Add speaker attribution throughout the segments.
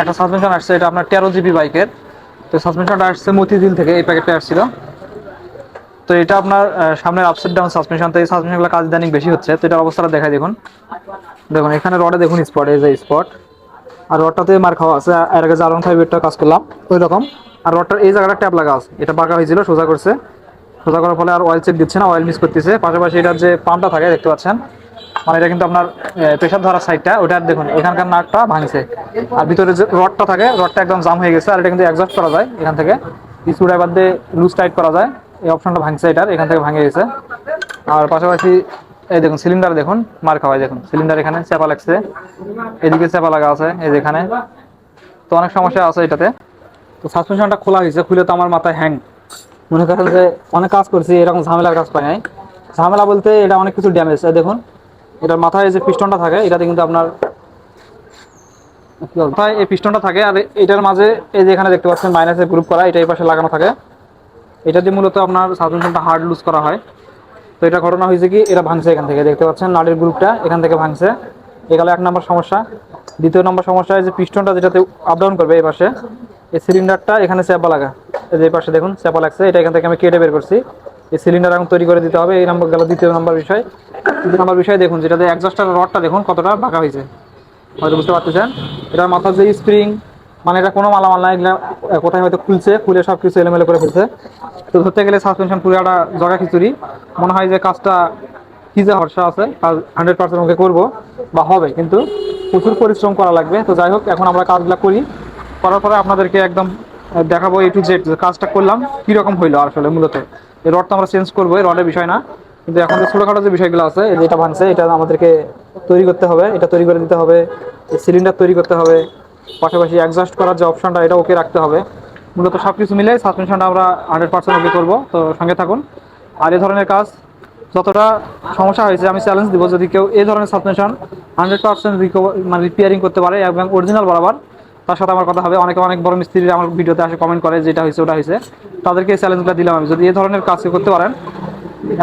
Speaker 1: একটা সাসপেনশন আসছে, এটা আপনার তেরো জিবি বাইকের। তো সাসপেনশনটা আসছে মতিঝিল থেকে এই প্যাকেটটা আসছিল। তো এটা আপনার সামনের আপসাইড ডাউন সাসপেনশন তো এই সাসপেনশনগুলো কাজ ইদানিং বেশি হচ্ছে। তো এটার অবস্থাটা দেখাই দেখুন। দেখুন, এখানে রডে দেখুন স্পট এই যে স্পট আর রডটাতে মার খাওয়া আছে। আর আগে জারন ফাইভ এরটা কাজ করলাম, ওই রকম। আর রডটার এই জায়গাটা ট্যাপ লাগা আছে। এটা বাঁকা হয়েছিল, সোজা করছে। সোজা করার ফলে আর অয়েল চেক দিচ্ছে না অয়েল মিস করতেছে। পাশাপাশি এটার যে পাম্পটা থাকে, দেখতে পাচ্ছেন? মানে এটা কিন্তু আপনার প্রেশার ধরার সাইডটা ওটা দেখুন এখানকার নাটটা ভাঙছে। আর ভিতরে যে রডটা থাকে, রডটা একদম জাম হয়ে গেছে, আর এটা কিন্তু অ্যাডজাস্ট করা যায় এখান থেকে। স্ক্রু ড্রাইভার দিয়ে লুজ টাইট করা যায়, এই অপশনটা ভাঙছে এটার, এখান থেকে ভাঙে গেছে। আর পাশাপাশি, এই দেখুন সিলিন্ডার দেখুন মার খাওয়াই দেখুন। সিলিন্ডার এখানে চাপা লাগছে, এদিকে চাপা লাগা আছে, এই যেখানে তো অনেক সমস্যা আছে এটাতে। তো সাসপেনশনটা খোলা হয়েছে, খুলে তো আমার মাথায় হ্যাং মনে করেন যে, অনেক কাজ করছি, এরকম ঝামেলার কাজ পাই নাই। ঝামেলা বলতে এটা অনেক কিছু ড্যামেজ দেখুন। এটার মাথায় যে পিস্টনটা থাকে, এটাতে কিন্তু আপনার মাথায় এই পিস্টনটা থাকে আর এটার মাঝে এই যে এখানে দেখতে পাচ্ছেন মাইনাসের গ্রুপ করা, এটা এই পাশে লাগানো থাকে। এটা দিয়ে মূলত আপনার সাসপেনশনটা হার্ড লুজ করা হয়। তো এটা ঘটনা হয়েছে কি, এটা ভাঙছে এখান থেকে, দেখতে পাচ্ছেন নাটের গ্রুপটা এখান থেকে ভাঙছে। এগুলো এক নম্বর সমস্যা। দ্বিতীয় নম্বর সমস্যা যে পিস্টনটা যেটাতে আপ ডাউন করবে এই পাশে, এই সিলিন্ডারটা এখানে চাপা লাগা। এই যে পাশে দেখুন চাপা লাগছে, এটা এখান থেকে আমি কেটে বের করছি। এই সিলিন্ডার এখন তৈরি করে দিতে হবে। এই নম্বর গেল দ্বিতীয় নম্বর বিষয়। তৃতীয় নম্বর বিষয় দেখুন, যেটাতে একজাস্টার রডটা দেখুন কতটা বাঁকা হয়েছে। হয়তো বুঝতে পারতেছেন? এটার মাথার যে স্প্রিং মানে এটা কোনো মালামাল না এগুলা কোথায় হয়তো খুলছে, খুলে সব কিছু এলোমেলো করে ফেলছে। তো ধরতে গেলে সাসপেনশন পুরো একটা জগা খিচুড়ি। মনে হয় যে কাজটা কি যে হর্ষা আছে, কাজ হান্ড্রেড পার্সেন্ট ওকে করব বা হবে, কিন্তু প্রচুর পরিশ্রম করা লাগবে। তো যাই হোক, এখন আমরা কাজগুলো করি। করার পরে আপনাদেরকে একদম দেখাবো এই টু জেড কাজটা করলাম, কীরকম হইল আসলে মূলত। এই রডটা আমরা চেঞ্জ করব, এই রডের বিষয় না। কিন্তু এখন যে ছোটোখাটো যে বিষয়গুলো আছে, এই যে এটা ভাঙছে, এটা আমাদেরকে তৈরি করতে হবে, এটা তৈরি করে দিতে হবে সিলিন্ডার তৈরি করতে হবে, পাশাপাশি অ্যাডজাস্ট করার যে অপশনটা এটা ওকে রাখতে হবে। মূলত সব কিছু মিলে সাসপেনশনটা আমরা হান্ড্রেড পার্সেন্ট ওকে করব, তো সঙ্গে থাকুন। আর এই ধরনের কাজ, যতটা সমস্যা হয়েছে, আমি চ্যালেঞ্জ দিব। যদি কেউ এই ধরনের সাসপেনশন হান্ড্রেড পার্সেন্ট মানে রিপেয়ারিং করতে পারে এবং অরিজিনাল বরাবর, তার সাথে আমার কথা হবে। অনেকে অনেক বড় মিস্ত্রিরা আমার ভিডিওতে আসে কমেন্ট করে যেটা হয়েছে, ওটা হয়েছে। তাদেরকে এই চ্যালেঞ্জটা দিলাম আমি। যদি এই ধরনের কাজ করতে পারেন,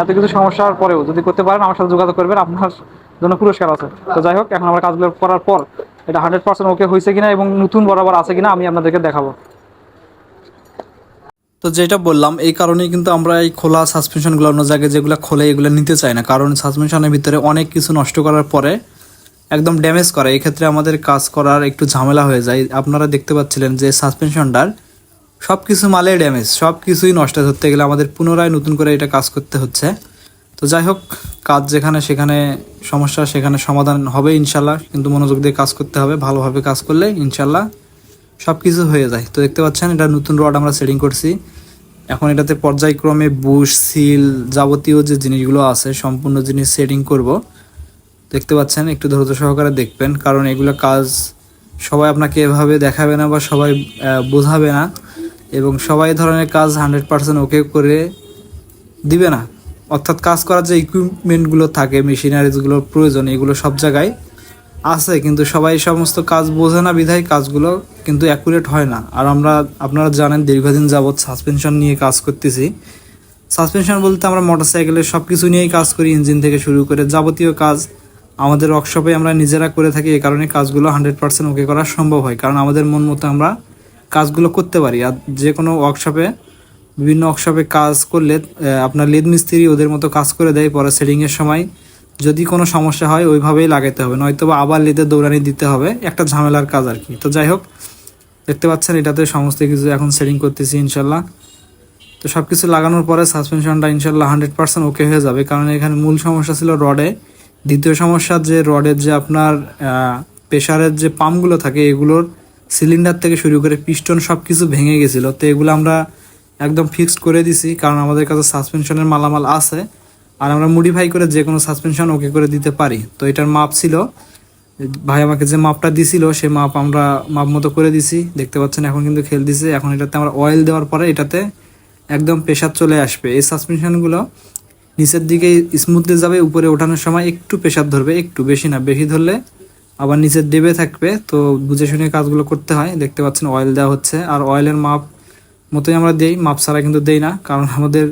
Speaker 1: এত কিছু সমস্যার পরেও যদি করতে পারেন, আমার সাথে যোগাযোগ করবেন, আপনার জন্য পুরস্কার আছে। তো যাই হোক, এখন আমরা কাজগুলো করার পর এটা হান্ড্রেড পার্সেন্ট ওকে হয়েছে কিনা এবং নতুন বরাবর আছে কিনা আমি আপনাদেরকে দেখাবো।
Speaker 2: তো যেটা বললাম, এই কারণেই কিন্তু আমরা এই খোলা সাসপেনশনগুলো অন্য জায়গায় যেগুলো খোলে এগুলো নিতে চাই না। কারণ সাসপেনশনের ভিতরে অনেক কিছু নষ্ট করার পরে একদম ড্যামেজ করে। এই ক্ষেত্রে আমাদের কাজ করার একটু ঝামেলা হয়ে যায়। আপনারা দেখতে পাচ্ছিলেন যে সাসপেনশনটার সব কিছু মালে ড্যামেজ সব কিছুই নষ্ট ধরতে গেলে আমাদের পুনরায় নতুন করে এটা কাজ করতে হচ্ছে। তো যাই হোক, কাজ যেখানে সেখানে, সমস্যা সেখানে সমাধান হবে ইনশাল্লাহ কিন্তু মনোযোগ দিয়ে কাজ করতে হবে, ভালোভাবে কাজ করলে ইনশাল্লাহ সব কিছু হয়ে যায়। তো দেখতে পাচ্ছেন, এটা নতুন রড আমরা সেটিং করছি। এখন এটাতে পর্যায়ক্রমে বুশ সিল যাবতীয় যে জিনিসগুলো আছে, সম্পূর্ণ জিনিস সেটিং করব। দেখতে পাচ্ছেন, একটু ধৈর্য সহকারে দেখবেন, কারণ এগুলো কাজ সবাই আপনাকে এভাবে দেখাবে না বা সবাই বোঝাবে না। এবং সবাই ধরনের কাজ হান্ড্রেড পার্সেন্ট ওকে করে দিবে না। অর্থাৎ কাজ করার যে ইকুইপমেন্টগুলো থাকে মেশিনারিজগুলোর প্রয়োজন, এগুলো সব জায়গায় আছে, কিন্তু সবাই সমস্ত কাজ বোঝে না বিধায় কাজগুলো কিন্তু অ্যাকুরেট হয় না। আর আমরা, আপনারা জানেন দীর্ঘদিন যাবৎ সাসপেনশন নিয়ে কাজ করতেছি। সাসপেনশন বলতে আমরা মোটরসাইকেলের সব কিছু নিয়েই কাজ করি ইঞ্জিন থেকে শুরু করে যাবতীয় কাজ আমাদের ওয়ার্কশপে আমরা নিজেরা করে থাকি এই কারণে কাজগুলো হান্ড্রেড পার্সেন্ট ওকে করা সম্ভব হয়। কারণ আমাদের মন মতো আমরা কাজগুলো করতে পারি। আর যে কোনো ওয়ার্কশপে বিভিন্ন ওয়ার্কশপে কাজ করলে আপনার লেদ মিস্ত্রি ওদের মতো কাজ করে দেয় পরে সেটিংয়ের সময়। যদি কোনো সমস্যা হয়, ওইভাবেই লাগাতে হবে। নয়তো বা আবার লেদের দৌড়ানি দিতে হবে। একটা ঝামেলার কাজ আর কি। তো যাই হোক, দেখতে পাচ্ছেন এটাতে সমস্ত কিছু এখন সেটিং করতেছি ইনশাল্লাহ। তো সব কিছু লাগানোর পরে সাসপেনশনটা ইনশাল্লাহ হান্ড্রেড পার্সেন্ট ওকে হয়ে যাবে। কারণ এখানে মূল সমস্যা ছিল রডে দ্বিতীয় সমস্যা যে রডের যে আপনার প্রেশারের যে পাম্পগুলো থাকে, এগুলোর সিলিন্ডার থেকে শুরু করে পিস্টন সব কিছু ভেঙে গেছিল। তো এগুলো আমরা একদম ফিক্সড করে দিছি, কারণ আমাদের কাছে সাসপেনশনের মালামাল আছে। আর আমরা মডিফাই করে যে কোনো সাসপেনশন ওকে করে দিতে পারি। তো এটার মাপ ছিল। ভাই আমাকে যে মাপটা দিছিল, সে মাপ আমরা মাপ মতো করে দিছি। দেখতে পাচ্ছেন, এখন কিন্তু খেল দিছে। এখন এটাতে আমরা অয়েল দেওয়ার পরে এটাতে একদম প্রেশার চলে আসবে। এই সাসপেনশনগুলো নিচের দিকে স্মুথলি যাবে, উপরে ওঠানোর সময় একটু প্রেশার ধরবে, একটু বেশি না, বেশি ধরলে আবার নিচের দেবে থাকবে, তো বুঝে শুনে কাজগুলো করতে হয়। দেখতে পাচ্ছেন অয়েল দেওয়া হচ্ছে। আর অয়েলের মাপ মতোই আমরা দেই, মাপ ছাড়া কিন্তু দেই না, কারণ আমাদের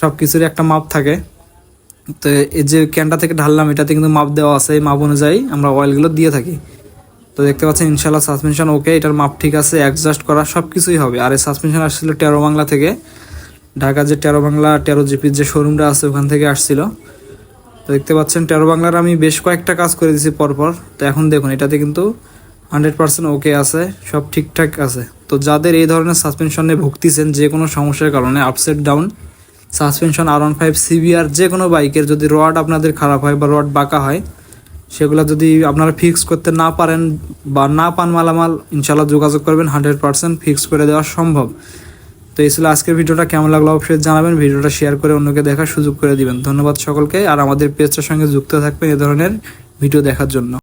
Speaker 2: সব কিছুরই একটা মাপ থাকে। তো এই যে ক্যানটা থেকে ঢাললাম, এটাতে কিন্তু মাপ দেওয়া আছে, এই মাপ অনুযায়ী আমরা অয়েলগুলো দিয়ে থাকি। তো দেখতে পাচ্ছেন ইনশাল্লাহ সাসপেনশন ওকে এটার মাপ ঠিক আছে অ্যাডজাস্ট করা সব কিছুই হবে। আর এই সাসপেনশন আসছিল টেরো বাংলা থেকে। ঢাকা যে টেরো বাংলা টেরো জিপির যে শোরুমটা আছে, ওখান থেকে আসছিল। তো দেখতে পাচ্ছেন টেরো বাংলার আমি বেশ কয়েকটা কাজ করে দিয়েছি পরপর। তো এখন দেখুন, এটাতে কিন্তু হান্ড্রেড পার্সেন্ট ওকে আছে, সব ঠিকঠাক আছে। তো যাদের এই ধরনের সাসপেনশনে ভুগতেছেন যে কোনো সমস্যার কারণে আপসেট ডাউন সাসপেনশন আর ওয়ান ফাইভ সিবিআর যে কোনো বাইকের যদি রড আপনাদের খারাপ হয় বা রড বাঁকা হয়, সেগুলো যদি আপনারা ফিক্স করতে না পারেন বা না পান মালামাল ইনশাল্লাহ যোগাযোগ করবেন হান্ড্রেড পার্সেন্ট ফিক্স করে দেওয়া সম্ভব। এই ছিল আজকের ভিডিওটা। কেমন লাগল অবশ্যই জানাবেন। ভিডিওটা শেয়ার করে অন্যকে দেখার সুযোগ করে দিবেন। ধন্যবাদ সকলকে। আর আমাদের পেজটার সঙ্গে যুক্ত থাকবেন এ ধরনের ভিডিও দেখার জন্য।